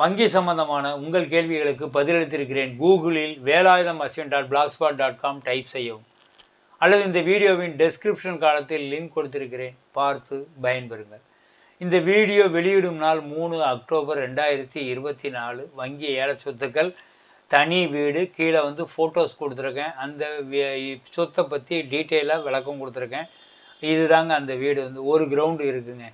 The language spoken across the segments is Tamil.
வங்கி சம்பந்தமான உங்கள் கேள்விகளுக்கு பதிலளித்திருக்கிறேன். கூகுளில் Velayudham Ashwin dot blogspot dot com type செய்யவும். அல்லது இந்த வீடியோவின் டெஸ்கிரிப்ஷன் காலத்தில் லிங்க் கொடுத்திருக்கிறேன். பார்த்து பயன்பெறுங்கள். இந்த வீடியோ வெளியிடும் நாள் மூணு அக்டோபர் ரெண்டாயிரத்தி இருபத்தி நாலு. வங்கி ஏல சொத்துக்கள் தனி வீடு கீழே வந்து ஃபோட்டோஸ் கொடுத்துருக்கேன். அந்த சொத்தை பற்றி டீட்டெயிலாக விளக்கம் கொடுத்துருக்கேன். இதுதாங்க அந்த வீடு வந்து. ஒரு கிரவுண்டு இருக்குங்க.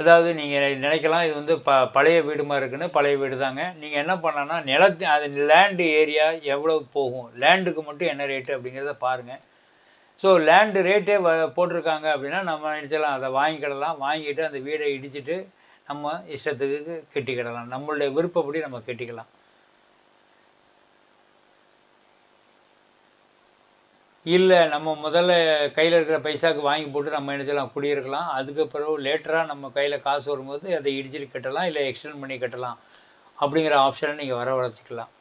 அதாவது நீங்கள் நினைக்கலாம் இது வந்து ப பழைய வீடு மாதிரி இருக்குன்னு பழைய வீடு தாங்க. நீங்கள் என்ன பண்ணலாம்னா நிலத்து அது லேண்டு ஏரியா எவ்வளோ போகும்? லேண்டுக்கு மட்டும் என்ன ரேட்டு அப்படிங்கிறத பாருங்கள் ஸோ லேண்டு ரேட்டே வ போட்டிருக்காங்க அப்படின்னா நம்ம நினச்சலாம் அதை வாங்கிக்கிடலாம். வாங்கிட்டு அந்த வீடை இடிச்சிட்டு நம்ம இஷ்டத்துக்கு கட்டிக்கிடலாம். நம்மளுடைய விருப்பப்படி நம்ம கட்டிக்கலாம். இல்லை நம்ம முதல்ல கையில் இருக்கிற பைசாக்கு வாங்கி போட்டு நம்ம நினைச்சலாம் குடியிருக்கலாம். அதுக்கு பிறகு லேட்டராக நம்ம கையில் காசு வரும்போது அதை இடிச்சிட்டு கட்டலாம் இல்லை எக்ஸ்டெண்ட் பண்ணி கட்டலாம். அப்படிங்கிற ஆப்ஷனை நீங்கள் வர வளர்த்துக்கலாம்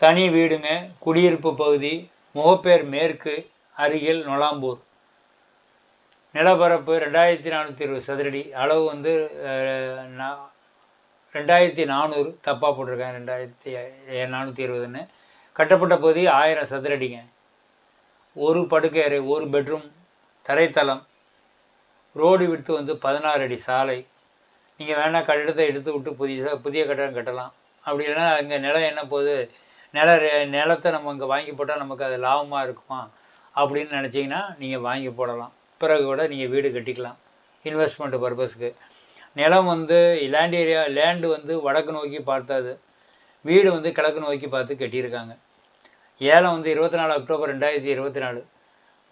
தனி வீடுங்க குடியிருப்பு பகுதி முகப்பேர் மேற்கு அருகில் நொலாம்பூர். நிலப்பரப்பு ரெண்டாயிரத்தி நானூற்றி இருபது சதுரடி அளவு வந்து நான் ரெண்டாயிரத்தி நானூறு தப்பாக போட்டிருக்கேன் ரெண்டாயிரத்தி நானூற்றி இருபதுன்னு. கட்டப்பட்ட பகுதி ஆயிரம் சதுரடிங்க. ஒரு படுக்கை அறை ஒரு பெட்ரூம் தரைத்தளம். ரோடு விட்டு வந்து பதினாறு அடி சாலை. நீங்கள் வேணால் கட்டிடத்தை எடுத்து விட்டு புதுசாக புதிய கட்டடம் கட்டலாம். அப்படி இல்லைன்னா அங்கே நிலம் என்ன போகுது? நில நிலத்தை நம்ம இங்கே வாங்கி போட்டால் நமக்கு அது லாபமாக இருக்குமா? அப்படின்னு நினச்சிங்கன்னா நீங்கள் வாங்கி போடலாம். பிறகு கூட நீங்கள் வீடு கட்டிக்கலாம். இன்வெஸ்ட்மெண்ட் பர்பஸ்க்கு நிலம் வந்து லேண்ட் ஏரியா லேண்டு வந்து வடக்கு நோக்கி பார்த்தாது. வீடு வந்து கிழக்கு நோக்கி பார்த்து கட்டியிருக்காங்க. ஏலம் வந்து இருபத்தி நாலு அக்டோபர் ரெண்டாயிரத்தி இருபத்தி நாலு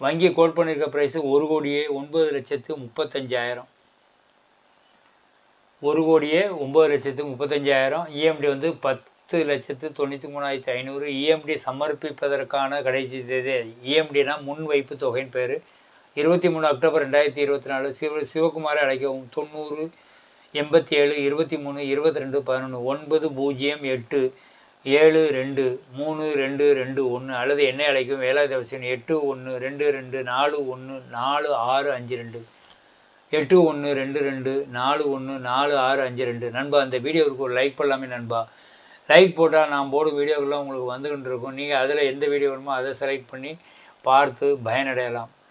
வங்கி கோட் பண்ணியிருக்க ப்ரைஸு ஒரு கோடியே ஒன்பது லட்சத்து முப்பத்தஞ்சாயிரம். ஒரு கோடியே ஒம்பது லட்சத்து முப்பத்தஞ்சாயிரம். இஎம்டி வந்து பத்து லட்சத்து தொண்ணூற்றி மூணாயிரத்தி ஐநூறு. இஎம்டி சமர்ப்பிப்பதற்கான கடைசி தேதி. இஎம்டினா முன் வைப்பு தொகைன்னு பேர். இருபத்தி மூணு அக்டோபர் ரெண்டாயிரத்தி இருபத்தி நாலு சிவ சிவகுமாரை அழைக்கவும். தொண்ணூறு எண்பத்தி ஏழு இருபத்தி மூணு இருபத்தி ரெண்டு பதினொன்று ஒன்பது பூஜ்ஜியம் எட்டு ஏழு ரெண்டு மூணு ரெண்டு ரெண்டு ஒன்று அல்லது என்னை அழைக்கும் வேலாயுத அவசியம் எட்டு ஒன்று ரெண்டு ரெண்டு நாலு ஒன்று நாலு ஆறு அஞ்சு ரெண்டு. எட்டு ஒன்று ரெண்டு ரெண்டு நாலு ஒன்று நாலு ஆறு அஞ்சு ரெண்டு. நண்பா அந்த வீடியோவுக்கு ஒரு லைக் பண்ணலாமே நண்பா. லைக் போட்டால் நான் போடும் வீடியோக்கெல்லாம் உங்களுக்கு வந்துக்கிட்டு இருக்கும். நீங்கள் அதில் எந்த வீடியோ வேணுமோ அதை செலக்ட் பண்ணி பார்த்து பயனடையலாம்.